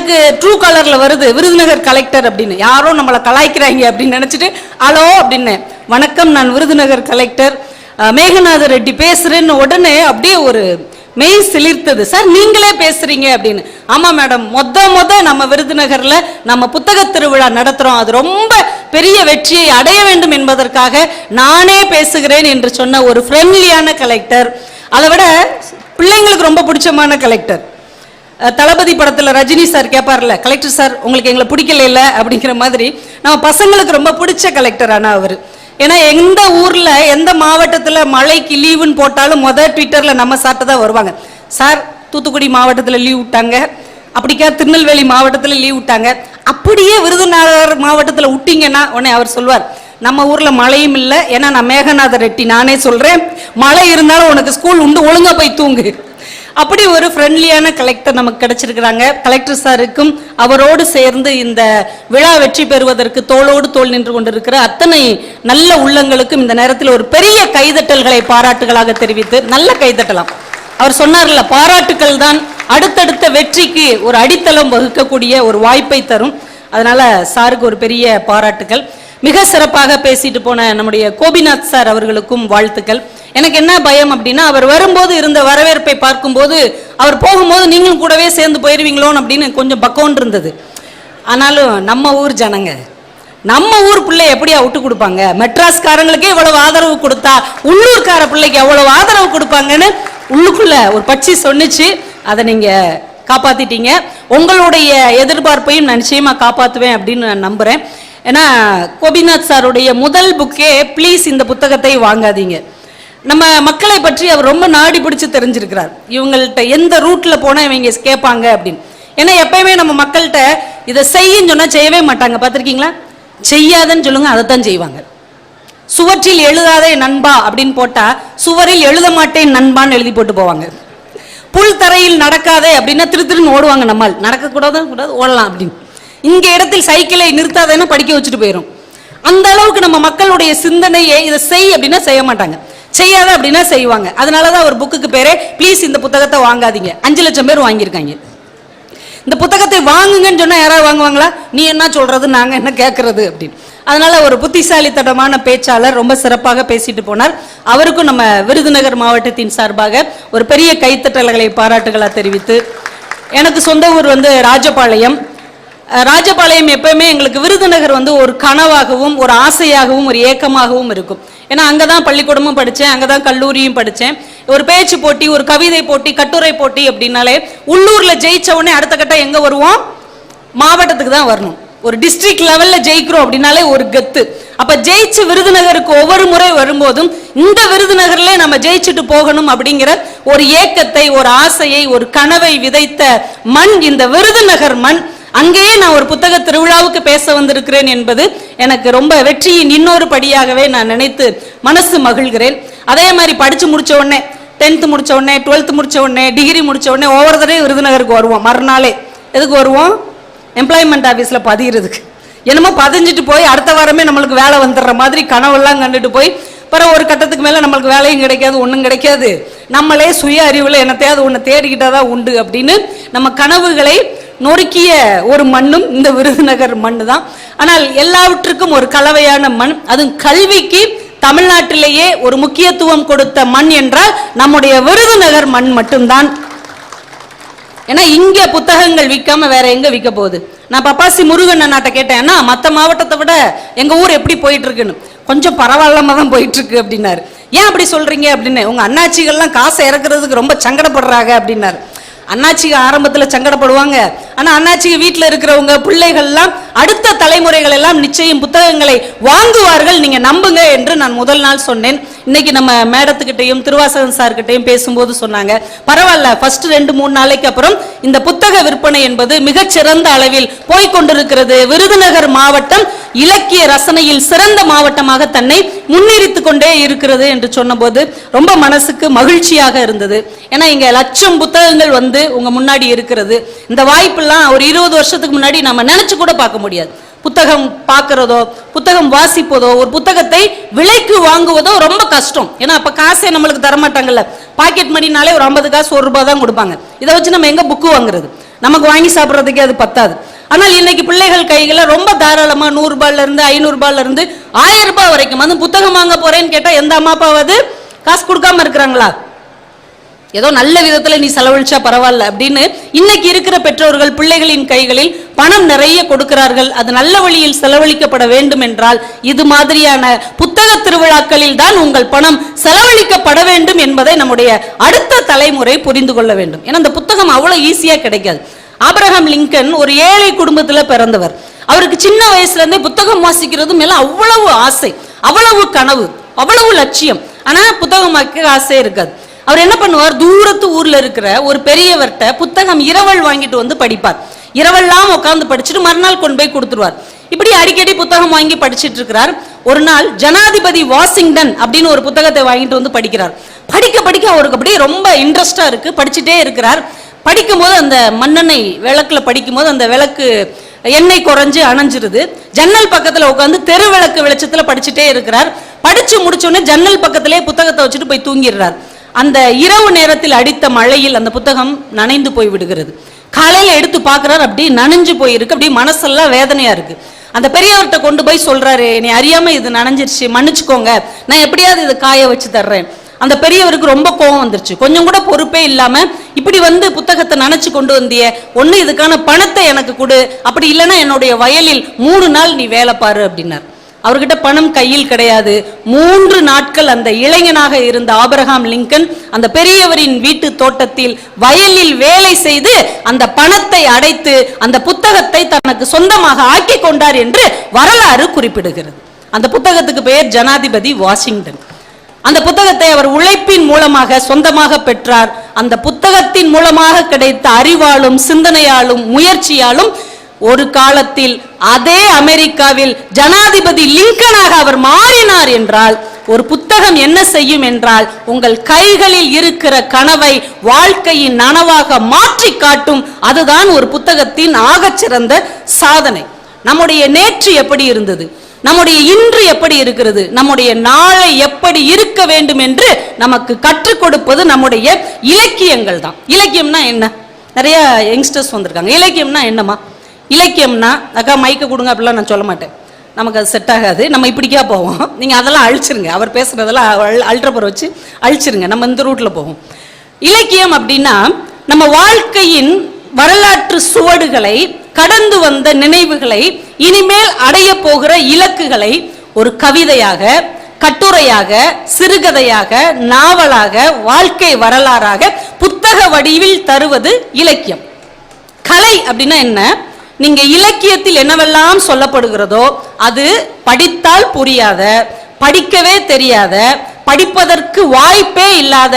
எனக்கு ட்ரூ கலரில் வருது விருதுநகர் கலெக்டர் அப்படின்னு. யாரோ நம்மளை கலாய்க்கிறாங்க அப்படின்னு நினச்சிட்டு ஹலோ அப்படின்னு. வணக்கம் நான் விருதுநகர் கலெக்டர் மேகநாத ரெட்டி பேசுகிறேன்னு உடனே அப்படியே ஒரு மெய் சிலிர்த்தது. சார் நீங்களே பேசுறீங்க அப்படின்னு. ஆமாம் மேடம். மொத்த மொத நம்ம விருதுநகரில் நம்ம புத்தக திருவிழா நடத்துகிறோம் அது ரொம்ப பெரிய வெற்றியை அடைய வேண்டும் என்பதற்காக நானே பேசுகிறேன் என்று சொன்ன ஒரு ஃப்ரெண்ட்லியான கலெக்டர் அதை விட பிள்ளைங்களுக்கு ரொம்ப பிடிச்சமான கலெக்டர் தளபதி படத்தில் ரஜினி சார் கேட்பார்ல கலெக்டர் சார் உங்களுக்கு எங்களை பிடிக்கல இல்லை? அப்படிங்கிற மாதிரி நம்ம பசங்களுக்கு ரொம்ப பிடிச்ச கலெக்டர் ஆனால் அவர். ஏன்னா எந்த ஊரில் எந்த மாவட்டத்தில் மழைக்கு லீவுன்னு போட்டாலும் மொதல் ட்விட்டரில் நம்ம சார்ட்ட தான் வருவாங்க. சார் தூத்துக்குடி மாவட்டத்தில் லீவ் விட்டாங்க. அப்படிக்கா திருநெல்வேலி மாவட்டத்தில் லீவ் விட்டாங்க. அப்படியே விருதுநகர் மாவட்டத்தில் விட்டீங்கன்னா உடனே அவர் சொல்வார். நம்ம ஊரில் மழையும் இல்லை. ஏன்னா நான் மேகநாத ரெட்டி நானே சொல்கிறேன் மழை இருந்தாலும் உனக்கு ஸ்கூல் உண்டு ஒழுங்காக போய் தூங்கு. அப்படி ஒரு ஃப்ரெண்ட்லியான கலெக்டர் நமக்கு கிடைச்சிருக்கிறாங்க. கலெக்டர் சாருக்கும் அவரோடு சேர்ந்து இந்த விழா வெற்றி பெறுவதற்கு தோளோடு தோள் நின்று கொண்டிருக்கிற அத்தனை நல்ல உள்ளங்களுக்கும் இந்த நேரத்தில் ஒரு பெரிய கைதட்டல்களை பாராட்டுகளாக தெரிவித்து நல்ல கைதட்டலாம். அவர் சொன்னார்ல பாராட்டுக்கள் தான் அடுத்தடுத்த வெற்றிக்கு ஒரு அடித்தளம் வகுக்கக்கூடிய ஒரு வாய்ப்பை தரும். அதனால சாருக்கு ஒரு பெரிய பாராட்டுக்கள். மிக சிறப்பாக பேசிட்டு போன நம்முடைய கோபிநாத் சார் அவர்களுக்கும் வாழ்த்துக்கள். எனக்கு என்ன பயம் அப்படின்னா அவர் வரும்போது இருந்த வரவேற்பை பார்க்கும்போது அவர் போகும்போது நீங்களும் கூடவே சேர்ந்து போயிருவீங்களோன்னு அப்படின்னு கொஞ்சம் பக்கோன் இருந்தது. ஆனாலும் நம்ம ஊர் ஜனங்க நம்ம ஊர் பிள்ளை எப்படியா விட்டு கொடுப்பாங்க? மெட்ராஸ்காரங்களுக்கே இவ்வளவு ஆதரவு கொடுத்தா உள்ளூர்கார பிள்ளைக்கு எவ்வளவு ஆதரவு கொடுப்பாங்கன்னு உள்ளுக்குள்ள ஒரு பட்சி சொன்னுச்சு அதை நீங்க காப்பாத்திட்டீங்க. உங்களுடைய எதிர்பார்ப்பையும் நான் நிச்சயமா காப்பாத்துவேன் அப்படின்னு நான் நம்புறேன். ஏன்னா கோபிநாத் சாருடைய முதல் புக்கே ப்ளீஸ் இந்த புத்தகத்தை வாங்காதீங்க. நம்ம மக்களை பற்றி அவர் ரொம்ப நாடி பிடிச்சு தெரிஞ்சிருக்கிறார். இவங்கள்ட்ட எந்த ரூட்ல போனா இவங்க கேட்பாங்க அப்படின்னு. ஏன்னா எப்பயுமே நம்ம மக்கள்கிட்ட இதை செய்யுன்னு சொன்னா செய்யவே மாட்டாங்க. பார்த்துருக்கீங்களா? செய்யாதன்னு சொல்லுங்க அதை தான் செய்வாங்க. சுவற்றில் எழுதாதே நண்பா அப்படின்னு போட்டா சுவரில் எழுத மாட்டேன் நண்பான்னு எழுதி போட்டு போவாங்க. புல் தரையில் நடக்காதே அப்படின்னா திரு திருன்னு ஓடுவாங்க நம்மால். நடக்கக்கூடாது? கூடாது. ஓடலாம் அப்படின்னு. இங்க இடத்தில் சைக்கிளை நிறுத்தாதேன்னா படிக்க வச்சுட்டு போயிடும் அந்த அளவுக்கு நம்ம மக்களுடைய சிந்தனையை இதை செய் அப்படின்னா செய்ய மாட்டாங்க. செய்யாத அப்படின்னா செய்வாங்க. அதனாலதான் ஒரு புக்குக்கு பேரே ப்ளீஸ் இந்த புத்தகத்தை வாங்காதீங்க. அஞ்சு லட்சம் பேர் வாங்கியிருக்காங்க. இந்த புத்தகத்தை வாங்குங்கன்னு சொன்னா யாராவது வாங்குவாங்களா? நீ என்ன சொல்றது? நாங்க என்ன கேட்கறது அப்படின்னு. அதனால ஒரு புத்திசாலித்தனமான பேச்சாளர் ரொம்ப சிறப்பாக பேசிட்டு போனார். அவருக்கும் நம்ம விருதுநகர் மாவட்டத்தின் சார்பாக ஒரு பெரிய கைத்தட்டல்களை பாராட்டுகளா தெரிவித்து எனக்கு சொந்த ஊர் வந்து ராஜபாளையம். ராஜபாளையம் எப்பயுமே எங்களுக்கு விருதுநகர் வந்து ஒரு கனவாகவும் ஒரு ஆசையாகவும் ஒரு ஏக்கமாகவும் இருக்கும். ஏன்னா அங்கே தான் பள்ளிக்கூடமும் படித்தேன் அங்கே தான் கல்லூரியும் படித்தேன் ஒரு பேச்சு போட்டி ஒரு கவிதை போட்டி கட்டுரை போட்டி அப்படின்னாலே உள்ளூரில் ஜெயித்த உடனே அடுத்த கட்டம் எங்கே வருவோம்? மாவட்டத்துக்கு தான் வரணும். ஒரு டிஸ்ட்ரிக்ட் லெவலில் ஜெயிக்கிறோம் அப்படின்னாலே ஒரு கெத்து. அப்போ ஜெயிச்சு விருதுநகருக்கு ஒவ்வொரு முறை வரும்போதும் இந்த விருதுநகரில் நம்ம ஜெயிச்சுட்டு போகணும் அப்படிங்கிற ஒரு ஏக்கத்தை ஒரு ஆசையை ஒரு கனவை விதைத்த மண் இந்த விருதுநகர் மண் அங்கேயே நான் ஒரு புத்தக திருவிழாவுக்கு பேச வந்திருக்கிறேன் என்பது எனக்கு ரொம்ப வெற்றியின் இன்னொரு படியாகவே நான் நினைத்து மனசு மகிழ்கிறேன். அதே மாதிரி படிச்சு முடிச்ச உடனே டென்த்து முடிச்ச உடனே டுவெல்த்து முடிச்ச உடனே டிகிரி முடிச்ச உடனே ஒவ்வொரு தடவை விருதுநகருக்கு வருவோம். மறுநாளே. எதுக்கு வருவோம்? எம்ப்ளாய்மெண்ட் ஆஃபீஸில் பதிகிறதுக்கு என்னமோ பதிஞ்சிட்டு போய் அடுத்த வாரமே நம்மளுக்கு வேலை வந்துடுற மாதிரி கனவெல்லாம் கண்டுட்டு போய் பிறகு ஒரு கட்டத்துக்கு மேலே நம்மளுக்கு வேலையும் கிடைக்காது ஒன்றும் கிடைக்காது. நம்மளே சுய அறிவில் என்னத்தையாவது ஒன்று தேடிக்கிட்டாதான் உண்டு அப்படின்னு நம்ம கனவுகளை நொறுக்கிய ஒரு மண்ணும் இந்த விருதுநகர் மண்ணு தான் ஆனால் எல்லாவற்றுக்கும் ஒரு கலவையான மண். அதுவும் கல்விக்கு தமிழ்நாட்டிலேயே ஒரு முக்கியத்துவம் கொடுத்த மண் என்றால் நம்முடைய விருதுநகர் மண் மட்டும்தான். ஏன்னா இங்க புத்தகங்கள் விற்காம வேற எங்க விற்க போகுது? நான் பப்பாசி முருகன் அண்ணாட்ட கேட்டேன்னா மற்ற மாவட்டத்தை விட எங்க ஊர் எப்படி போயிட்டு இருக்குன்னு கொஞ்சம் பரவாயில்லாம தான் போயிட்டு இருக்கு அப்படின்னாரு. ஏன் அப்படி சொல்றீங்க? அப்படின்னு. உங்க அண்ணாச்சிகள்லாம் காசை இறக்குறதுக்கு ரொம்ப சங்கடப்படுறாங்க அப்படின்னாரு. அண்ணாச்சிக்கு ஆரம்பத்தில் சங்கடப்படுவாங்க. ஆனால் அண்ணாச்சிக்கு வீட்டில் இருக்கிறவங்க பிள்ளைகள்லாம் அடுத்த தலைமுறைகள் எல்லாம் நிச்சயம் புத்தகங்களை வாங்குவார்கள். நீங்கள் நம்புங்க என்று நான் முதல் நாள் சொன்னேன். இன்னைக்கு நம்ம மேடத்துக்கிட்டையும் திருவாசகன் சார்கிட்டையும் பேசும்போது சொன்னாங்க. பரவாயில்ல ஃபர்ஸ்ட் ரெண்டு மூணு நாளைக்கு அப்புறம் இந்த புத்தக விற்பனை என்பது மிகச்சிறந்த அளவில் போய்கொண்டிருக்கிறது விருதுநகர் மாவட்டம் இலக்கிய ரசனையில் சிறந்த மாவட்டமாக தன்னை முன்னிறித்து கொண்டே இருக்கிறது என்று சொன்னபோது ரொம்ப மனசுக்கு மகிழ்ச்சியாக இருந்தது. ஏன்னா இங்க லட்சம் புத்தகங்கள் வந்து உங்க முன்னாடி இருக்கிறது. இந்த வாய்ப்பெல்லாம் ஒரு இருபது வருஷத்துக்கு முன்னாடி நம்ம நினைச்சு கூட பார்க்க முடியாது. புத்தகம் பார்க்கறதோ புத்தகம் வாசிப்பதோ ஒரு புத்தகத்தை விலைக்கு வாங்குவதோ ரொம்ப கஷ்டம். ஏன்னா அப்போ காசே நம்மளுக்கு தரமாட்டாங்கல்ல. பாக்கெட் மணினாலே ஒரு ஐம்பது காசு ஒரு ரூபாய் தான் கொடுப்பாங்க. இதை வச்சு நம்ம எங்கே புக்கு வாங்குறது? நமக்கு வாங்கி சாப்பிட்றதுக்கே அது பத்தாது. ஆனால் இன்னைக்கு பிள்ளைகள் கைகளை ரொம்ப தாராளமாக நூறு ரூபாயில இருந்து ஆயிரம் ரூபாய் வரைக்கும் வந்து புத்தகம் வாங்க போகிறேன்னு கேட்டால் எந்த அம்மா அப்பாவது காசு கொடுக்காம இருக்கிறாங்களா? ஏதோ நல்ல விதத்துல நீ செலவழிச்சா பரவாயில்ல அப்படின்னு இன்னைக்கு இருக்கிற பெற்றோர்கள் பிள்ளைகளின் கைகளில் பணம் நிறைய கொடுக்கிறார்கள். அது நல்ல வழியில் செலவழிக்கப்பட வேண்டும் என்றால் இது மாதிரியான புத்தக திருவிழாக்களில் தான் உங்கள் பணம் செலவழிக்கப்பட வேண்டும் என்பதை நம்முடைய அடுத்த தலைமுறை புரிந்து கொள்ள வேண்டும். ஏன்னா அந்த புத்தகம் அவ்வளவு ஈஸியா கிடைக்காது. ஆபரகம் லிங்கன் ஒரு ஏழை குடும்பத்துல பிறந்தவர். அவருக்கு சின்ன வயசுல இருந்தே புத்தகம் வாசிக்கிறது மேல அவ்வளவு ஆசை அவ்வளவு கனவு அவ்வளவு லட்சியம். ஆனா புத்தகம் வாசிக்க ஆசை இருக்காது. அவர் என்ன பண்ணுவார்? தூரத்து ஊர்ல இருக்கிற ஒரு பெரியவர்கிட்ட புத்தகம் இரவல் வாங்கிட்டு வந்து படிப்பார். இரவெல்லாம் உட்காந்து படிச்சுட்டு மறுநாள் கொண்டு போய் கொடுத்துருவார். இப்படி அடிக்கடி புத்தகம் வாங்கி படிச்சிட்டு இருக்கிறார். ஒரு நாள் ஜனாதிபதி வாஷிங்டன் அப்படின்னு ஒரு புத்தகத்தை வாங்கிட்டு வந்து படிக்கிறார். படிக்க படிக்க அவருக்கு அப்படியே ரொம்ப இன்ட்ரெஸ்டா இருக்கு. படிச்சுட்டே இருக்கிறார். படிக்கும்போது அந்த மண்ணெண்ணெய் விளக்குல படிக்கும்போது அந்த விளக்கு எண்ணெய் குறைஞ்சு அணைஞ்சிருது. ஜன்னல் பக்கத்துல உட்காந்து தெரு விளக்கு வெளிச்சத்துல படிச்சுட்டே இருக்கிறார். படிச்சு முடிச்சோடனே ஜன்னல் பக்கத்திலே புத்தகத்தை வச்சுட்டு போய் தூங்கிடுறார். அந்த இரவு நேரத்தில் அடித்த மழையில் அந்த புத்தகம் நனைந்து போய் விடுகிறது. காலையில் எடுத்து பார்க்குறாரு அப்படி நனைஞ்சு போயிருக்கு அப்படியே மனசெல்லாம் வேதனையாக இருக்குது அந்த பெரியவர்கிட்ட கொண்டு போய் சொல்கிறாரு நீ அறியாமல் இது நனைஞ்சிருச்சு மன்னிச்சுக்கோங்க. நான் எப்படியாவது இதை காய வச்சு தர்றேன். அந்த பெரியவருக்கு ரொம்ப கோவம் வந்துருச்சு. கொஞ்சம் கூட பொறுப்பே இல்லாமல் இப்படி வந்து புத்தகத்தை நினச்சி கொண்டு வந்திய ஒன்று இதுக்கான பணத்தை எனக்கு கொடு. அப்படி இல்லைன்னா என்னுடைய வயலில் மூணு நாள் நீ வேலை பாரு அப்படின்னார். அவர்கிட்ட பணம் கையில் கிடையாது. மூன்று நாட்கள் அந்த இளைஞனாக இருந்த ஆபரகாம் லிங்கன் அந்த பெரியவரின் வீட்டு தோட்டத்தில் வயலில் வேலை செய்து அந்த பணத்தை அடைத்து அந்த புத்தகத்தை தனக்கு சொந்தமாக ஆக்கி கொண்டார் என்று வரலாறு குறிப்பிடுகிறது. அந்த புத்தகத்துக்கு பெயர் ஜனாதிபதி வாஷிங்டன். அந்த புத்தகத்தை அவர் உழைப்பின் மூலமாக சொந்தமாக பெற்றார். அந்த புத்தகத்தின் மூலமாக கிடைத்த அறிவாலும் சிந்தனையாலும் முயற்சியாலும் ஒரு காலத்தில் அதே அமெரிக்காவில் ஜனாதிபதி லிங்கனாக அவர் மாறினார் என்றால் ஒரு புத்தகம் என்ன செய்யும் என்றால் உங்கள் கைகளில் இருக்கிற கனவை வாழ்க்கையின் நனவாக மாற்றி காட்டும் அதுதான் ஒரு புத்தகத்தின் ஆகச்சிறந்த சாதனை. நம்முடைய நேற்று எப்படி இருந்தது? நம்முடைய இன்று எப்படி இருக்கிறது? நம்முடைய நாளை எப்படி இருக்க வேண்டும் என்று நமக்கு கற்றுக் கொடுப்பது நம்முடைய இலக்கியங்கள் தான். இலக்கியம்னா என்ன? நிறைய யங்ஸ்டர்ஸ் வந்திருக்காங்க. இலக்கியம்னா என்னம்மா? இலக்கியம்னா அக்கா மைக்கை கொடுங்க அப்படிலாம் நான் சொல்ல மாட்டேன். நமக்கு அது செட் ஆகாது. நம்ம இப்படிக்கா போவோம். நீங்கள் அதெல்லாம் அழிச்சிருங்க. அவர் பேசுறதெல்லாம் அல்ட்ரபர் வச்சு அழிச்சிருங்க. நம்ம இந்த ரூட்டில் போவோம். இலக்கியம் அப்படின்னா நம்ம வாழ்க்கையின் வரலாற்று சுவடுகளை கடந்து வந்த நினைவுகளை இனிமேல் அடைய போகிற இலக்குகளை ஒரு கவிதையாக கட்டுரையாக சிறுகதையாக நாவலாக வாழ்க்கை வரலாறாக புத்தக வடிவில் தருவது இலக்கியம். கலை அப்படின்னா என்ன? நீங்க இலக்கியத்தில் என்னவெல்லாம் சொல்லப்படுகிறதோ அது படித்தால் புரியாத படிக்கவே தெரியாத படிப்பதற்கு வாய்ப்பே இல்லாத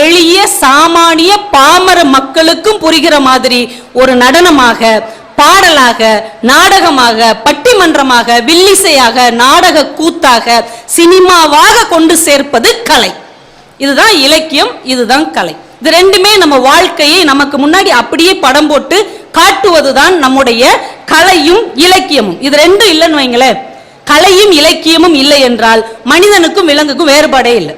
எளிய சாமானிய பாமர மக்களுக்கும் புரிகிற மாதிரி ஒரு நடனமாக பாடலாக நாடகமாக பட்டிமன்றமாக வில்லிசையாக நாடக கூத்தாக சினிமாவாக கொண்டு சேர்ப்பது கலை. இதுதான் இலக்கியம் இதுதான் கலை. இது ரெண்டுமே நம்ம வாழ்க்கையை நமக்கு முன்னாடி அப்படியே படம் போட்டு காட்டுவதுதான் நம்முடைய கலையும் இலக்கியமும். இது ரெண்டும் இல்லைன்னு வைங்களேன். கலையும் இலக்கியமும் இல்லை என்றால் மனிதனுக்கும் விலங்குக்கும் வேறுபாடே இல்லை.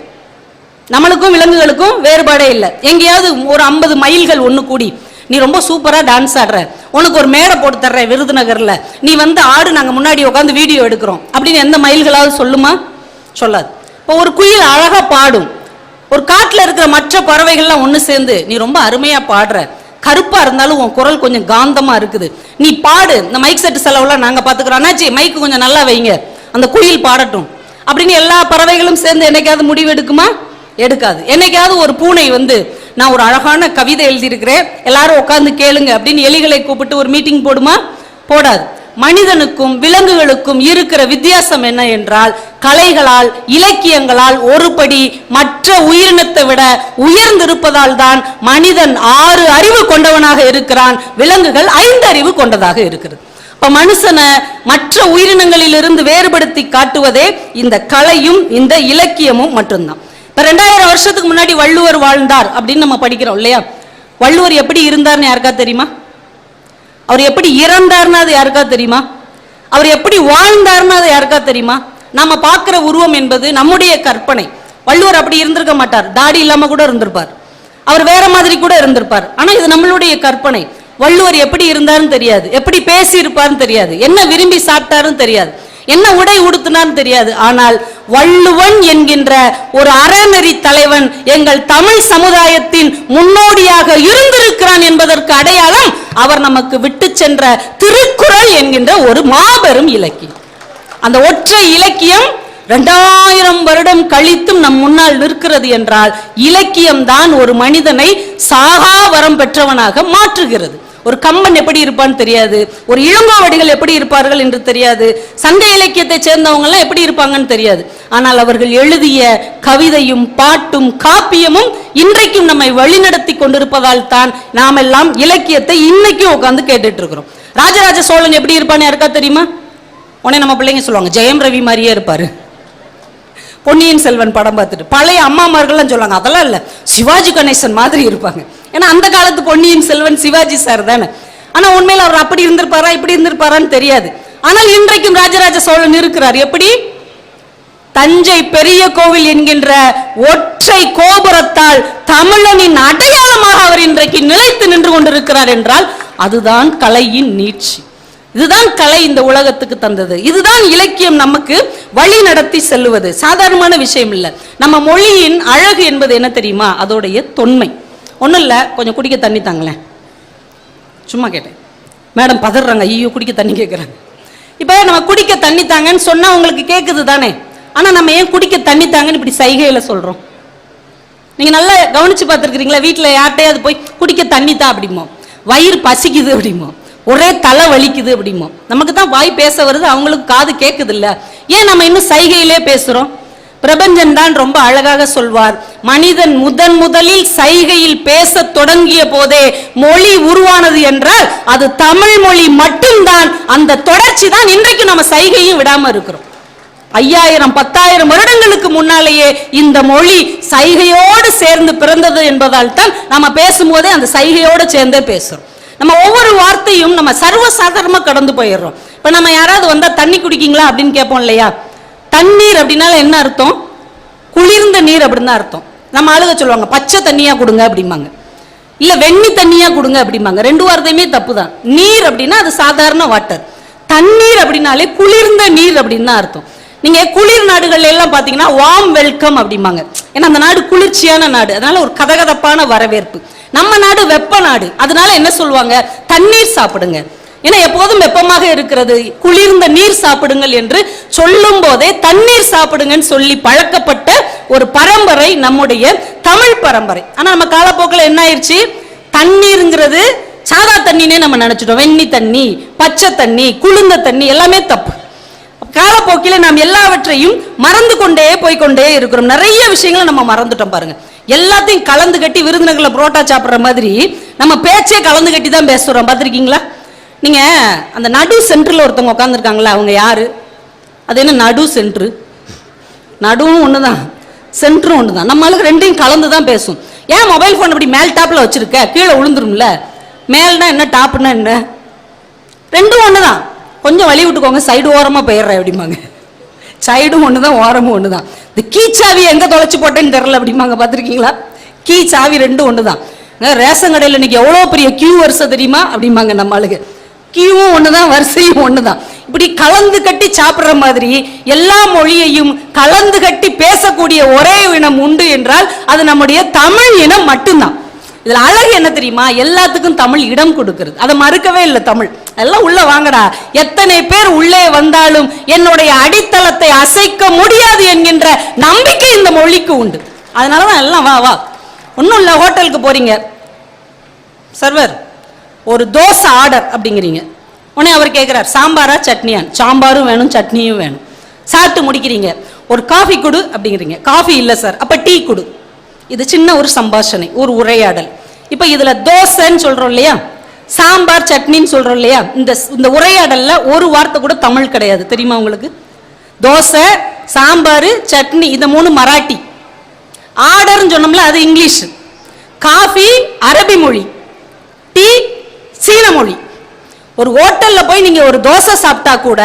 நம்மளுக்கும் விலங்குகளுக்கும் வேறுபாடே இல்லை. எங்கேயாவது ஒரு ஐம்பது மைல்கள் ஒன்று கூடி நீ ரொம்ப சூப்பராக டான்ஸ் ஆடுற. உனக்கு ஒரு மேடை போட்டு தர்ற விருதுநகரில். நீ வந்து ஆடு நாங்கள் முன்னாடி உட்காந்து வீடியோ எடுக்கிறோம். அப்படின்னு எந்த மைல்களாவது சொல்லுமா? சொல்லாது. இப்போ ஒரு குயில் அழகாக பாடும். ஒரு காட்டில் இருக்கிற மற்ற பறவைகள்லாம் ஒன்று சேர்ந்து நீ ரொம்ப அருமையாக பாடுற. கருப்பாக இருந்தாலும் உன் குரல் கொஞ்சம் காந்தமாக இருக்குது. நீ பாடு. இந்த மைக் செட்டு செலவுலாம் நாங்கள் பார்த்துக்குறோம் அண்ணாச்சி மைக்கு கொஞ்சம் நல்லா வைங்க. அந்த குயில் பாடட்டும். அப்படின்னு எல்லா பறவைகளும் சேர்ந்து என்னைக்காவது முடிவு எடுக்குமா? எடுக்காது. என்னைக்காவது ஒரு பூனை வந்து நான் ஒரு அழகான கவிதை எழுதியிருக்கிறேன். எல்லாரும் உட்காந்து கேளுங்க அப்படின்னு எலிகளை கூப்பிட்டு ஒரு மீட்டிங் போடுமா? போடாது. மனிதனுக்கும் விலங்குகளுக்கும் இருக்கிற வித்தியாசம் என்ன என்றால் கலைகளால் இலக்கியங்களால் ஒருபடி மற்ற உயிரினத்தை விட உயர்ந்திருப்பதால் தான் மனிதன் ஆறு அறிவு கொண்டவனாக இருக்கிறான். விலங்குகள் ஐந்து அறிவு கொண்டதாக இருக்கிறது. இப்ப மனுஷனை மற்ற உயிரினங்களிலிருந்து வேறுபடுத்தி காட்டுவதே இந்த கலையும் இந்த இலக்கியமும் மட்டும்தான். இப்ப ரெண்டாயிரம் வருஷத்துக்கு முன்னாடி வள்ளுவர் வாழ்ந்தார் அப்படின்னு நம்ம படிக்கிறோம் இல்லையா? வள்ளுவர் எப்படி இருந்தார்னு யாருக்கா தெரியுமா? அவர் எப்படி இறந்தார்னு அது யாருக்கா தெரியுமா? அவர் எப்படி வாழ்ந்தார்னு அது யாருக்கா தெரியுமா? நாம பார்க்குற உருவம் என்பது நம்முடைய கற்பனை. வள்ளுவர் அப்படி இருந்திருக்க மாட்டார். தாடி இல்லாம கூட இருந்திருப்பார். அவர் வேற மாதிரி கூட இருந்திருப்பார். ஆனா இது நம்மளுடைய கற்பனை. வள்ளுவர் எப்படி இருந்தாருன்னு தெரியாது. எப்படி பேசி தெரியாது. என்ன விரும்பி சாப்பிட்டாருன்னு தெரியாது. என்ன உடை உடுத்தினான்னு தெரியாது. ஆனால் வள்ளுவன் என்கின்ற ஒரு அறநெறி தலைவன் எங்கள் தமிழ் சமுதாயத்தின் முன்னோடியாக இருந்திருக்கிறான் என்பதற்கு அடையாளம் அவர் நமக்கு விட்டு சென்ற திருக்குறள் என்கின்ற ஒரு மாபெரும் இலக்கியம். அந்த ஒற்றை இலக்கியம் இரண்டாயிரம் வருடம் கழித்தும் நம் முன்னால் நிற்கிறது என்றால் இலக்கியம் தான் ஒரு மனிதனை சாகா வரம் பெற்றவனாக மாற்றுகிறது. ஒரு கம்பன் எப்படி இருப்பான்னு தெரியாது. ஒரு இளங்கோவடிகள் எப்படி இருப்பார்கள் என்று தெரியாது. சங்க இலக்கியத்தை சேர்ந்தவங்க எல்லாம் எப்படி இருப்பாங்கன்னு தெரியாது. ஆனால் அவர்கள் எழுதிய கவிதையும் பாட்டும் காப்பியமும் இன்றைக்கும் நம்மை வழிநடத்தி கொண்டிருப்பதால் தான் நாம் எல்லாம் இலக்கியத்தை இன்னைக்கும் உட்காந்து கேட்டுட்டு இருக்கிறோம். ராஜராஜ சோழன் எப்படி இருப்பான்னு யாருக்கா தெரியுமா? உடனே நம்ம பிள்ளைங்க சொல்லுவாங்க ஜெயம் ரவி மாதிரியே இருப்பாரு. பொன்னியின் செல்வன் படம் பார்த்துட்டு பழைய அம்மாமார்கள்லாம் சொல்லுவாங்க அதெல்லாம் இல்லை சிவாஜி கணேசன் மாதிரி இருப்பாங்க. ஏன்னா அந்த காலத்து பொன்னியின் செல்வன் சிவாஜி சார் தானே. ஆனா உண்மையில் அவர் அப்படி இருந்திருப்பாரா இப்படி இருந்திருப்பாரான்னு தெரியாது. ஆனால் இன்றைக்கும் ராஜராஜ சோழன் இருக்கிறார். எப்படி? தஞ்சை பெரிய கோவில் என்கின்ற ஒற்றை கோபுரத்தால் தமிழனின் அடையாளமாக அவர் இன்றைக்கு நிலைத்து நின்று கொண்டிருக்கிறார் என்றால் அதுதான் கலையின் நீட்சி. இதுதான் கலை இந்த உலகத்துக்கு தந்தது. இதுதான் இலக்கியம் நமக்கு வழி நடத்தி செல்லுவது. சாதாரணமான விஷயம் இல்லை. நம்ம மொழியின் அழகு என்பது என்ன தெரியுமா? அதோடைய தொன்மை. ஒன்றும் இல்லை கொஞ்சம் குடிக்க தண்ணி தாங்களேன். சும்மா கேட்டேன். மேடம் பதறாங்க ஐயோ குடிக்க தண்ணி கேட்குறாங்க இப்போ நம்ம குடிக்க தண்ணி தாங்கன்னு சொன்னால் உங்களுக்கு கேட்குது தானே? ஆனால் நம்ம ஏன் குடிக்க தண்ணி தாங்கன்னு இப்படி சைகையில் சொல்கிறோம் நீங்கள் நல்லா கவனிச்சு பார்த்துருக்குறீங்களா? வீட்டில் யார்கிட்டயாவது போய் குடிக்க தண்ணி தான் அப்படிமோ வயிறு பசிக்குது அப்படிமோ ஒரே தலை வலிக்குது அப்படிமோ நமக்கு தான் வாய் பேச வருது அவங்களுக்கு காது கேட்குது இல்லை ஏன் நம்ம இன்னும் சைகையிலே பேசுகிறோம் பிரபஞ்சன் தான் ரொம்ப அழகாக சொல்வார். மனிதன் முதன் முதலில் சைகையில் பேச தொடங்கிய போதே மொழி உருவானது என்றால் அது தமிழ் மொழி மட்டும்தான். அந்த தொடர்ச்சி தான் இன்றைக்கு நம்ம சைகையும் விடாம இருக்கிறோம். ஐயாயிரம் பத்தாயிரம் வருடங்களுக்கு முன்னாலேயே இந்த மொழி சைகையோடு சேர்ந்து பிறந்தது என்பதால் தான் நம்ம பேசும்போதே அந்த சைகையோடு சேர்ந்தே பேசுறோம். நம்ம ஒவ்வொரு வார்த்தையும் நம்ம சர்வசாதாரணமாக கடந்து போயிடுறோம். இப்போ நம்ம யாராவது வந்தால் தண்ணி குடிக்கீங்களா அப்படின்னு கேட்போம் இல்லையா? தண்ணீர் அப்படின்னால என்ன அர்த்தம்? குளிர்ந்த நீர் அப்படின்னு தான் அர்த்தம். நம்ம ஆளுக சொல்லுவாங்க பச்சை தண்ணியா கொடுங்க அப்படிம்பாங்க. இல்ல வெண்ணி தண்ணியா கொடுங்க அப்படிம்பாங்க. ரெண்டு வார்த்தையுமே தப்பு தான் நீர் அப்படின்னா அது சாதாரண வாட்டர் தண்ணீர் அப்படின்னாலே குளிர்ந்த நீர் அப்படின்னு தான் அர்த்தம். நீங்க குளிர் நாடுகள் எல்லாம் பாத்தீங்கன்னா வார்ம் வெல்கம் அப்படிம்பாங்க. ஏன்னா அந்த நாடு குளிர்ச்சியான நாடு. அதனால ஒரு கதகதப்பான வரவேற்பு. நம்ம நாடு வெப்ப நாடு. அதனால என்ன சொல்லுவாங்க? தண்ணீர் சாப்பிடுங்க. ஏன்னா எப்போதும் வெப்பமாக இருக்கிறது. குளிர்ந்த நீர் சாப்பிடுங்கள் என்று சொல்லும் போதே தண்ணீர் சாப்பிடுங்கன்னு சொல்லி பழக்கப்பட்ட ஒரு பரம்பரை நம்முடைய தமிழ் பரம்பரை. ஆனா நம்ம காலப்போக்கில் என்ன ஆயிடுச்சு தண்ணீருங்கிறது சாதா தண்ணினே நம்ம நினைச்சிட்டோம். வெண்ணி தண்ணி பச்சை தண்ணி குளிர்ந்த தண்ணி எல்லாமே தப்பு. காலப்போக்கில் நாம் எல்லாவற்றையும் மறந்து கொண்டே போய்கொண்டே இருக்கிறோம். நிறைய விஷயங்களை நம்ம மறந்துட்டோம் பாருங்க. எல்லாத்தையும் கலந்து கட்டி விருந்தினர்களை புரோட்டா சாப்பிட்ற மாதிரி நம்ம பேச்சே கலந்து கட்டி தான் பேசுறோம். பார்த்துருக்கீங்களா? நீங்கள் அந்த நடு சென்டரில் ஒருத்தவங்க உட்காந்துருக்காங்களா அவங்க யார்? அது என்ன நடு சென்ட்ரு? நடுவும் தான் சென்ட்ரும் ஒன்று தான் நம்மளுக்கு ரெண்டையும் கலந்து தான் பேசும். ஏன் மொபைல் ஃபோன் இப்படி மேல் டாப்பில் வச்சிருக்க? கீழே விழுந்துரும்ல மேல்னா என்ன டாப்னா என்ன? ரெண்டும் ஒன்று தான் கொஞ்சம் வழி விட்டுக்கோங்க சைடு ஓரமாக போயிடுறேன் அப்படிம்பாங்க. சைடும் ஒன்று தான் ஓரமும் ஒன்று தான் இந்த கீ சாவி எங்கே தொலைச்சி போட்டேன்னு தெரில அப்படிம்பாங்க பார்த்துருக்கீங்களா? கீ சாவி ரெண்டும் ஒன்று தான் ரேஷன் கடையில் இன்னைக்கு எவ்வளோ பெரிய கியூ வருஷம் தெரியுமா அப்படிம்பாங்க நம்ம கீழும் ஒன்று தான் வரிசையும் ஒன்று தான் இப்படி கலந்து கட்டி சாப்பிட்ற மாதிரி எல்லா மொழியையும் கலந்து கட்டி பேசக்கூடிய ஒரே இனம் உண்டு என்றால் அது நம்முடைய தமிழ் இனம் மட்டும்தான். இதில் அழகு என்ன தெரியுமா? எல்லாத்துக்கும் தமிழ் இடம் கொடுக்கறது. அதை மறுக்கவே இல்லை தமிழ். எல்லாம் உள்ள வாங்கடா. எத்தனை பேர் உள்ளே வந்தாலும் என்னுடைய அடித்தளத்தை அசைக்க முடியாது என்கின்ற நம்பிக்கை இந்த மொழிக்கு உண்டு. அதனாலதான் எல்லாம் வா வா. ஒன்றும் இல்லை ஹோட்டலுக்கு போறீங்க. சர்வர். ஒரு தோசை ஆர்டர் அப்படிங்கிறீங்க. உடனே அவர் கேட்குறார் சாம்பாரா சட்னியான் சாம்பாரும் வேணும் சட்னியும் வேணும். சாப்பிட்டு முடிக்கிறீங்க. ஒரு காஃபி கொடு அப்படிங்கிறீங்க. காஃபி இல்லை சார் அப்போ டீ கொடு. இது சின்ன ஒரு சம்பாஷணை ஒரு உரையாடல். இப்போ இதில் தோசைன்னு சொல்கிறோம் இல்லையா? சாம்பார் சட்னின்னு சொல்கிறோம் இல்லையா? இந்த இந்த உரையாடலில் ஒரு வார்த்தை கூட தமிழ் கிடையாது. தெரியுமா உங்களுக்கு? தோசை சாம்பார் சட்னி இந்த மூணு மராட்டி. ஆர்டர்னு சொன்னோம்ல அது இங்கிலீஷ். காஃபி அரபி மொழி. டீ சீன மொழி. ஒரு ஹோட்டல்ல போய் நீங்க ஒரு தோசை சாப்பிட்டா கூட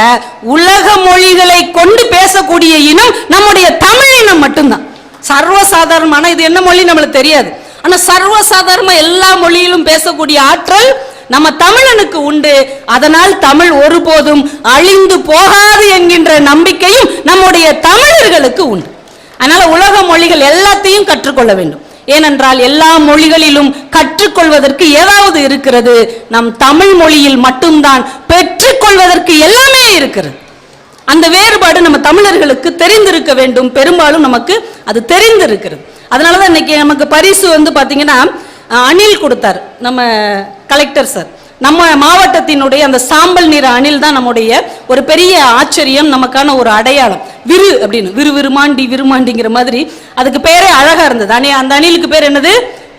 உலக மொழிகளை கொண்டு பேசக்கூடிய இனம் நம்முடைய தமிழ் இனம் மட்டும்தான். சர்வசாதாரணமான இது என்ன மொழி நம்மளுக்கு தெரியாது. ஆனா சர்வசாதாரணமா எல்லா மொழியிலும் பேசக்கூடிய ஆற்றல் நம்ம தமிழனுக்கு உண்டு. அதனால் தமிழ் ஒருபோதும் அழிந்து போகாது என்கின்ற நம்பிக்கையும் நம்முடைய தமிழர்களுக்கு உண்டு. அதனால உலக மொழிகள் எல்லாத்தையும் கற்றுக்கொள்ள வேண்டும். ஏனென்றால் எல்லா மொழிகளிலும் கற்றுக்கொள்வதற்கு ஏதாவது இருக்கிறது. நம் தமிழ் மொழியில் மட்டும்தான் பெற்றுக்கொள்வதற்கு எல்லாமே இருக்கிறது. அந்த வேறுபாடு நம்ம தமிழர்களுக்கு தெரிந்திருக்க வேண்டும். பெரும்பாலும் நமக்கு அது தெரிந்திருக்கிறது. அதனாலதான் இன்னைக்கு நமக்கு பரிசு வந்து பாத்தீங்கன்னா அணில் கொடுத்தார். நம்ம கலெக்டர் சார் நம்ம மாவட்டத்தினுடைய அந்த சாம்பல் நிற அணில் தான் நம்முடைய ஒரு பெரிய ஆச்சரியம் நமக்கான ஒரு அடையாளம். விரு அப்படின்னு விரு விருமாண்டி விருமாண்டிங்கிற மாதிரி அதுக்கு பேரே அழகா இருந்தது. அணி அந்த அணிலுக்கு பேர் என்னது?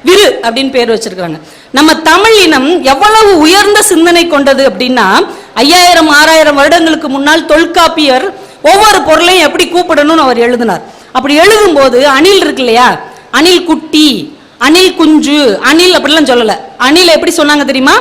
விரு அப்படின்னு பேர் வச்சிருக்காங்க நம்ம தமிழ் இனம் எவ்வளவு உயர்ந்த சிந்தனை கொண்டது அப்படின்னா ஐயாயிரம் ஆறாயிரம் வருடங்களுக்கு முன்னால் தொல்காப்பியர் ஒவ்வொரு பொருளையும் எப்படி கூப்பிடணும்னு அவர் எழுதினார். அப்படி எழுதும்போது அணில் இருக்கு இல்லையா? அணில் குட்டி அணில் குஞ்சு அணில் அப்படிலாம் சொல்லல. அணில் எப்படி சொன்னாங்க தெரியுமா?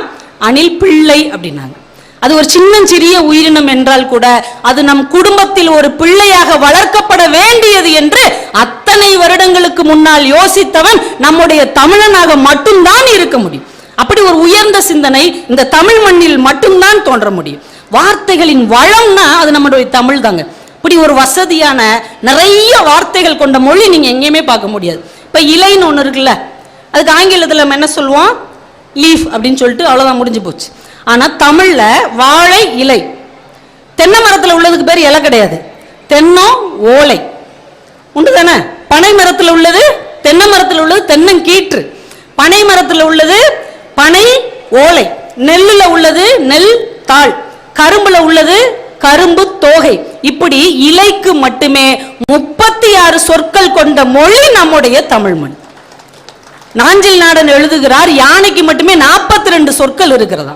அணில் பிள்ளை அப்படின்னாங்க. அது ஒரு சின்னஞ்சிறிய உயிரினம் என்றால் கூட அது நம் குடும்பத்தில் ஒரு பிள்ளையாக வளர்க்கப்பட வேண்டியது என்று அத்தனை வருடங்களுக்கு முன்னால் யோசித்தவன் நம்முடைய தமிழனாக மட்டும்தான் இருக்க முடியும். அப்படி ஒரு உயர்ந்த சிந்தனை இந்த தமிழ் மண்ணில் மட்டும்தான் தோன்ற முடியும். வார்த்தைகளின் வளம்னா அது நம்முடைய தமிழ் தாங்க. இப்படி ஒரு வசதியான நிறைய வார்த்தைகள் கொண்ட மொழி நீங்க எங்கேயுமே பார்க்க முடியாது. இப்ப இலைன்னு ஒன்று இருக்குல்ல அதுக்கு ஆங்கிலத்தில் நம்ம என்ன சொல்லுவோம்? லீஃப் அப்படின்னு சொல்லிட்டு அவ்வளோதான் முடிஞ்சு போச்சு. ஆனால் தமிழில் வாழை இலை. தென்னை மரத்தில் உள்ளதுக்கு பேர் இலை கிடையாது. தென்னம் ஓலை. உண்டு தானே பனை மரத்தில் உள்ளது தென்னை மரத்தில் உள்ளது தென்னங்கீற்று. பனை மரத்தில் உள்ளது பனை ஓலை. நெல்லில் உள்ளது நெல் தாள். கரும்புல உள்ளது கரும்பு தோகை. இப்படி இலைக்கு மட்டுமே முப்பத்தி ஆறு சொற்கள் கொண்ட மொழி நம்முடைய தமிழ் மொழி. நாஞ்சில் நாடன் எழுதுகிறார் யானைக்கு மட்டுமே நாற்பத்தி ரெண்டு சொற்கள் இருக்கிறதா?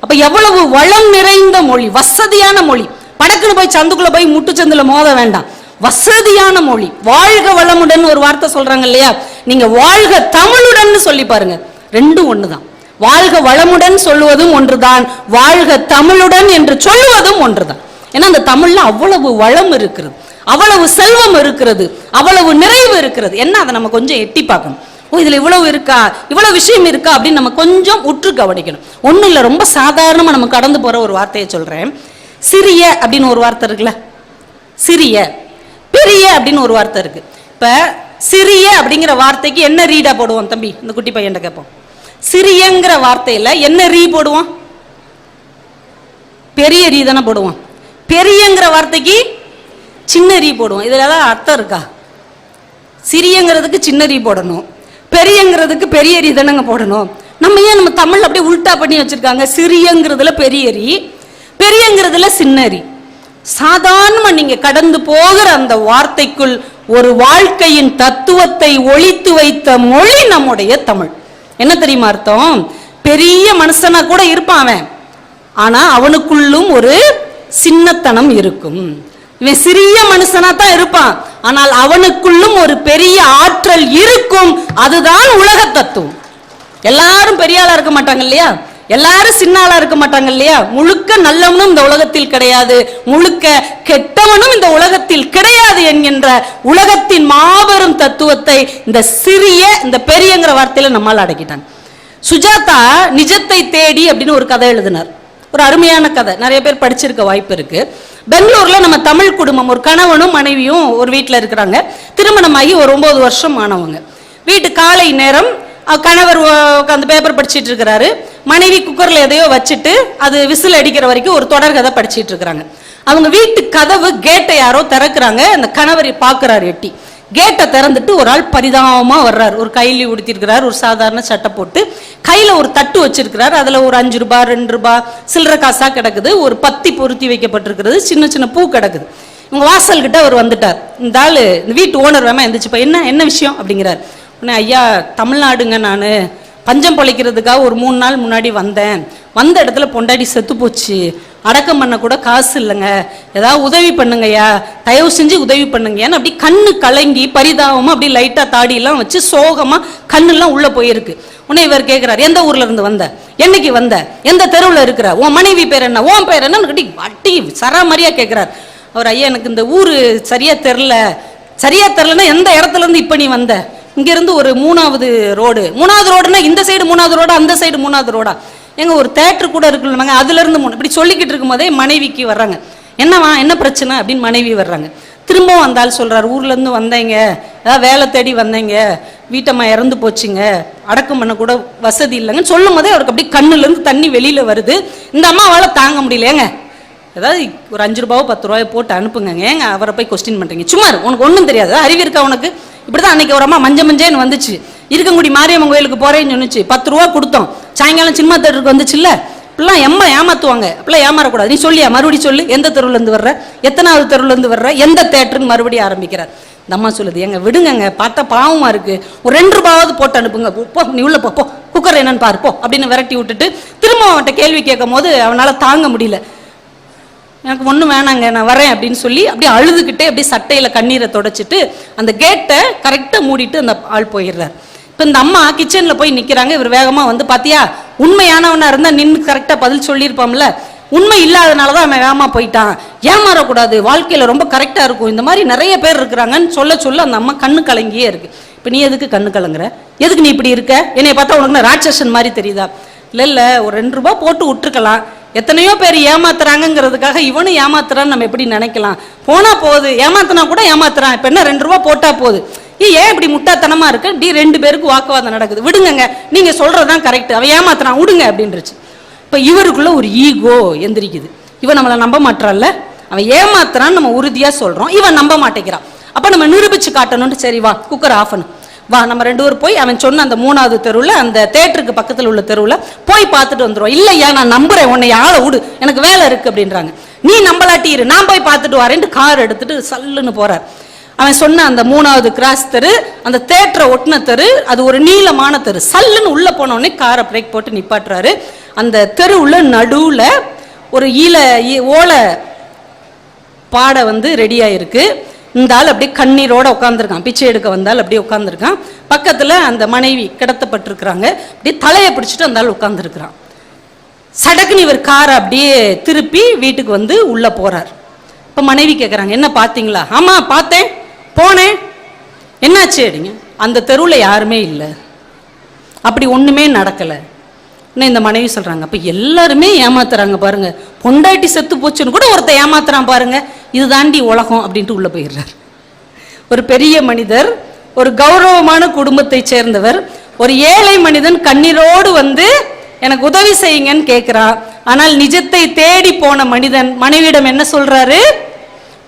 அப்ப எவ்வளவு வளம் நிறைந்த மொழி வசதியான மொழி. படக்குன்னு போய் சந்துக்குள்ள போய் முட்டுச்சந்துல மோத வேண்டாம். வசதியான மொழி. வாழ்க வளமுடன் ஒரு வார்த்தை சொல்றாங்க இல்லையா? நீங்க வாழ்க தமிழுடன் சொல்லி பாருங்க. ரெண்டும் ஒண்ணுதான். வாழ்க வளமுடன் சொல்லுவதும் ஒன்றுதான். வாழ்க தமிழுடன் என்று சொல்லுவதும் ஒன்றுதான். ஏன்னா அந்த தமிழ்ல அவ்வளவு வளம் இருக்கிறது. அவ்வளவு செல்வம் இருக்கிறது. அவ்வளவு நிறைவு இருக்கிறது. என்ன? அதை நம்ம கொஞ்சம் எட்டி பார்க்கணும். ஓ இதில் இவ்வளவு இருக்கா? இவ்வளவு விஷயம் இருக்கா? அப்படின்னு நம்ம கொஞ்சம் உற்று கவனிக்கணும். ஒன்றும் இல்லை ரொம்ப சாதாரணமாக நம்ம கடந்து போகிற ஒரு வார்த்தையை சொல்கிறேன் சிறிய அப்படின்னு ஒரு வார்த்தை இருக்குல்ல? சிறிய. பெரிய அப்படின்னு ஒரு வார்த்தை இருக்கு. இப்போ சிறிய அப்படிங்கிற வார்த்தைக்கு என்ன ரீடா போடுவோம் தம்பி? இந்த குட்டி பையன் கேட்போம் சிறியங்கிற வார்த்தையில் என்ன ரீ போடுவோம்? பெரிய ரீ தானே போடுவோம். பெரியங்கிற வார்த்தைக்கு சின்ன ரீ போடுவோம். இதில் ஏதாவது அர்த்தம் இருக்கா? சிறியங்கிறதுக்கு சின்ன ரீ போடணும். பெரியங்கிறதுக்கு பெரிய ரீ தானங்க போடணும். நம்ம ஏன் நம்ம தமிழ் அப்படியே உல்ட்டா பண்ணி வச்சிருக்காங்க? சிறியங்கிறதுல பெரிய ரீ பெரியங்கிறதுல சின்ன ரீ சாதாரணமா நீங்க கடந்து போகிற அந்த வார்த்தைக்குள் ஒரு வாழ்க்கையின் தத்துவத்தை ஒழித்து வைத்த மொழி நம்முடைய தமிழ். என்ன தெரியுமா அர்த்தம்? பெரிய மனுஷனா கூட இருப்பான் அவன். ஆனா அவனுக்குள்ளும் ஒரு சின்னத்தனம் இருக்கும். இவன் சிறிய மனுஷனா தான் இருப்பான். ஆனால் அவனுக்குள்ளும் ஒரு பெரிய ஆற்றல் இருக்கும். அதுதான் உலக தத்துவம் எல்லாரும் பெரியாளா இருக்க மாட்டாங்க இல்லையா? எல்லாரும் சின்ன ஆளா இருக்க மாட்டாங்க இல்லையா? முழுக்க நல்லவனும் இந்த உலகத்தில் கிடையாது. முழுக்க கெட்டவனும் இந்த உலகத்தில் கிடையாது என்கின்ற உலகத்தின் மாபெரும் தத்துவத்தை இந்த சிறிய இந்த பெரியங்கிற வார்த்தையில நம்மால் அடக்கிட்டாங்க சுஜாதா நிஜத்தை தேடி அப்படின்னு ஒரு கதை எழுதினார். ஒரு அருமையான கதை. நிறைய பேர் படிச்சிருக்க வாய்ப்பு இருக்கு. பெங்களூர்ல நம்ம தமிழ் குடும்பம் ஒரு கணவனும் மனைவியும் ஒரு வீட்டில் இருக்கிறாங்க. திருமணமாகி ஒரு ஒன்பது வருஷம் ஆனவங்க. வீட்டு காலை நேரம் கணவர் அந்த பேப்பர் படிச்சுட்டு இருக்கிறாரு. மனைவி குக்கர்ல எதையோ வச்சுட்டு அது விசில் அடிக்கிற வரைக்கும் ஒரு தொடர் கதை இருக்கிறாங்க. அவங்க வீட்டு கதவு கேட்டை யாரோ திறக்கிறாங்க. அந்த கணவர் பார்க்குறாரு எட்டி. கேட்டை திறந்துட்டு ஒரு ஆள் பரிதாபமாக வர்றார். ஒரு கைலி உடுத்திருக்கிறார். ஒரு சாதாரண சட்டை போட்டு கையில் ஒரு தட்டு வச்சிருக்கிறார். அதில் ஒரு அஞ்சு ரூபாய் ரெண்டு ரூபாய் சில்லற காசாக கிடக்குது. ஒரு பத்தி பொருத்தி வைக்கப்பட்டிருக்கிறது. சின்ன சின்ன பூ கிடக்குது. இவங்க வாசல்கிட்ட அவர் வந்துட்டார். இந்த ஆள் இந்த வீட்டு ஓனர் வேமா எந்திரிச்சுப்பா என்ன என்ன விஷயம்? அப்படிங்கிறார். உடனே ஐயா தமிழ்நாடுங்க நான். பஞ்சம் பொழைக்கிறதுக்காக ஒரு மூணு நாள் முன்னாடி வந்தேன். வந்த இடத்துல பொண்டாடி செத்து போச்சு. அடக்கம் பண்ண கூட காசு இல்லைங்க. ஏதாவது உதவி பண்ணுங்கய்யா. தயவு செஞ்சு உதவி பண்ணுங்கன்னு அப்படி கண்ணு கலங்கி பரிதாபமா அப்படி லைட்டா தாடியெல்லாம் வச்சு சோகமா கண்ணெல்லாம் உள்ள போயிருக்கு. உடனே இவர் கேட்கிறார் எந்த ஊர்ல இருந்து வந்த? என்னைக்கு வந்த? எந்த தெருவில் இருக்கிற? உன் மனைவி பேர் என்ன? உன் பேர் என்னன்னு கட்டி வட்டி சராமரியா கேட்கிறார் அவர் ஐயா எனக்கு இந்த ஊரு சரியா தெரில சரியா தெரிலன்னா எந்த இடத்துல இருந்து இப்ப நீ வந்த? இங்கேருந்து ஒரு மூணாவது ரோடு. மூணாவது ரோடுனா இந்த சைடு மூணாவது ரோடா? அந்த சைடு மூணாவது ரோடா? எங்கள் ஒரு தேட்டர் கூட இருக்குல்லங்க அதுலேருந்து மூணு. இப்படி சொல்லிக்கிட்டு இருக்கும்போதே மனைவிக்கு வர்றாங்க. என்னவா என்ன பிரச்சனை அப்படின்னு மனைவி வர்றாங்க. திரும்பவும் அந்த ஆள் ஊர்லேருந்து ஊர்ல வந்தேங்க. ஏதாவது வேலை தேடி வந்தேங்க. வீட்டம்மா இறந்து போச்சுங்க. அடக்கம் பண்ண கூட வசதி இல்லைங்கன்னு சொல்லும் போதே அவருக்கு அப்படியே கண்ணுலேருந்து தண்ணி வெளியில் வருது. இந்த அம்மாவால் தாங்க முடியலையேங்க ஏதாவது ஒரு அஞ்சு ரூபாவோ பத்து ரூபாயோ போட்டு அனுப்புங்க ஏங்க அவரை போய் கொஸ்டின் பண்ணுறீங்க சும்மா உனக்கு ஒன்றும் தெரியாது. அறிவு இருக்கா உனக்கு? இப்படிதான் அன்னைக்கு ஒரு அம்மா மஞ்ச மஞ்சேன்னு வந்துச்சு. இருக்கங்குடி மாரியம்மன் கோயிலுக்கு போறேன்னு சொன்னிச்சு. பத்து ரூபா கொடுத்தோம். சாயங்காலம் சினிமா தேட்டருக்கு வந்துச்சுல்ல? இப்பெல்லாம் எம்மா ஏமாத்துவாங்க. இப்படிலாம் ஏமாறக்கூடாது. நீ சொல்லியா? மறுபடியும் சொல்லு. எந்த தெருவுல இருந்து வர்ற? எத்தனாவது தெருவுல இருந்து வர்ற? எந்த தேட்டருன்னு மறுபடியும் ஆரம்பிக்கிறார். இந்த அம்மா சொல்லுது எங்க விடுங்கங்க. பார்த்தா பாவமா இருக்கு. ஒரு ரெண்டு ரூபாவது போட்டு அனுப்புங்க. போ நீ உள்ள போ போ. குக்கர் என்னன்னு பாரு போ. அப்படின்னு விரட்டி விட்டுட்டு திரும்ப அவன்கிட்ட கேள்வி கேட்கும் போது அவனால தாங்க முடியல. எனக்கு ஒன்றும் வேணாங்க நான் வரேன் அப்படின்னு சொல்லி அப்படியே அழுதுகிட்டே அப்படியே சட்டையில் கண்ணீரை தொடச்சிட்டு அந்த கேட்டை கரெக்டாக மூடிட்டு அந்த ஆள் போயிடுறார். இப்போ இந்த அம்மா கிச்சனில் போய் நிற்கிறாங்க இவர் வேகமாக வந்து பார்த்தியா உண்மையானவனாக இருந்தால் நின்று கரெக்டாக பதில் சொல்லியிருப்பாம்ல. உண்மை இல்லாதனால தான் அவன் வேகமாக போயிட்டான். ஏமாறக்கூடாது. வாழ்க்கையில் ரொம்ப கரெக்டாக இருக்கும். இந்த மாதிரி நிறைய பேர் இருக்கிறாங்கன்னு சொல்ல சொல்ல அந்த அம்மா கண்ணு கலங்கியே இருக்கு. இப்போ நீ எதுக்கு கண்ணு கலங்குற? எதுக்கு நீ இப்படி இருக்க? என்னை பார்த்தா உனக்கு நான் ராட்சசன் மாதிரி தெரியுதா? இல்லை இல்லை ஒரு ரெண்டு ரூபா போட்டு விட்டுருக்கலாம். எத்தனையோ பேர் ஏமாத்துறாங்கங்கிறதுக்காக இவனும் ஏமாத்துறான்னு நம்ம எப்படி நினைக்கலாம்? போனா போகுது ஏமாத்தினா கூட ஏமாத்துறான். இப்போ என்ன ரெண்டு ரூபா போட்டா போகுது. ஏன் இப்படி முட்டாத்தனமா இருக்கு? டி ரெண்டு பேருக்கு வாக்குவாதம் நடக்குது. விடுங்கங்க நீங்க சொல்றதுதான் கரெக்ட் அவன் ஏமாத்துறான் விடுங்க அப்படின்றச்சு. இப்போ இவருக்குள்ள ஒரு ஈகோ எந்திரிக்குது. இவன் நம்மளை நம்ப மாட்டான்ல அவன் ஏமாத்துறான்னு நம்ம உறுதியா சொல்றோம். இவன் நம்ப மாட்டேங்கிறான். அப்ப நம்ம நிரூபிச்சு காட்டணும்னு சரி வா குக்கர் ஆஃப் பண்ணு. வா நம்ம ரெண்டு ஊர் போய் அவன் சொன்ன அந்த மூணாவது தெருவில் அந்த தேட்டருக்கு பக்கத்தில் உள்ள தெருவில் போய் பார்த்துட்டு வந்துருவோம். இல்லையா நான் நம்புறேன் உன்னை ஆளை விடு. எனக்கு வேலை இருக்கு அப்படின்றாங்க. நீ நம்பலாட்டி இரு நான் போய் பார்த்துட்டு வரேன்ட்டு கார் எடுத்துட்டு சல்லுன்னு போறார். அவன் சொன்ன அந்த மூணாவது கிராஸ் தெரு அந்த தேட்டரை ஒட்டின தெரு அது ஒரு நீளமான தெரு. சல்லுன்னு உள்ள போனவொடனே காரை பிரேக் போட்டு நிப்பாட்டுறாரு. அந்த தெருவுல நடுவுல ஒரு ஈல ஈ- ஓலை பாடை வந்து ரெடியா இருக்கு இந்த ஆள் அப்படியே கண்ணீரோட உட்காந்துருக்கான் பிச்சை எடுக்க வந்தால் அப்படியே உட்காந்துருக்கான் பக்கத்தில் அந்த மனைவி கிடத்தப்பட்டிருக்கிறாங்க. அப்படியே தலையை பிடிச்சிட்டு அந்த ஆள் உட்காந்துருக்கிறான் சடக்குன்னு இவர் காரை அப்படியே திருப்பி வீட்டுக்கு வந்து உள்ளே போகிறார் இப்போ மனைவி கேட்குறாங்க என்ன பார்த்தீங்களா ஆமாம் பார்த்தேன் போனேன். என்னாச்சு? அப்படிங்க அந்த தெருவில் யாருமே இல்லை. அப்படி ஒன்றுமே நடக்கலை. இன்னும் இந்த மனைவி சொல்கிறாங்க அப்போ எல்லாருமே ஏமாத்துறாங்க பாருங்கள் பொண்டாட்டி செத்து போச்சுன்னு கூட ஒருத்தர் ஏமாத்துறான் பாருங்கள் இது தாண்டி உலகம் அப்படின்ட்டு உள்ளே போயிடுறார். ஒரு பெரிய மனிதர் ஒரு கௌரவமான குடும்பத்தை சேர்ந்தவர் ஒரு ஏழை மனிதன் கண்ணீரோடு வந்து எனக்கு உதவி செய்யுங்கன்னு கேட்குறான் ஆனால் நிஜத்தை தேடி போன மனிதன் மனைவியிடம் என்ன சொல்றாரு?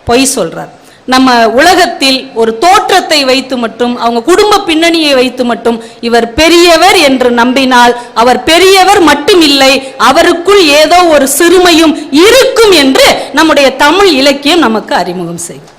பொய் சொல்றார். நம்ம உலகத்தில் ஒரு தோற்றத்தை வைத்து மட்டும் அவங்க குடும்ப பின்னணியை வைத்து மட்டும் இவர் பெரியவர் என்று நம்பினால் அவர் பெரியவர் மட்டும் இல்லை அவருக்குள் ஏதோ ஒரு சிறுமையும் இருக்கும் என்று நம்முடைய தமிழ் இலக்கியம் நமக்கு அறிமுகம் செய்யும்.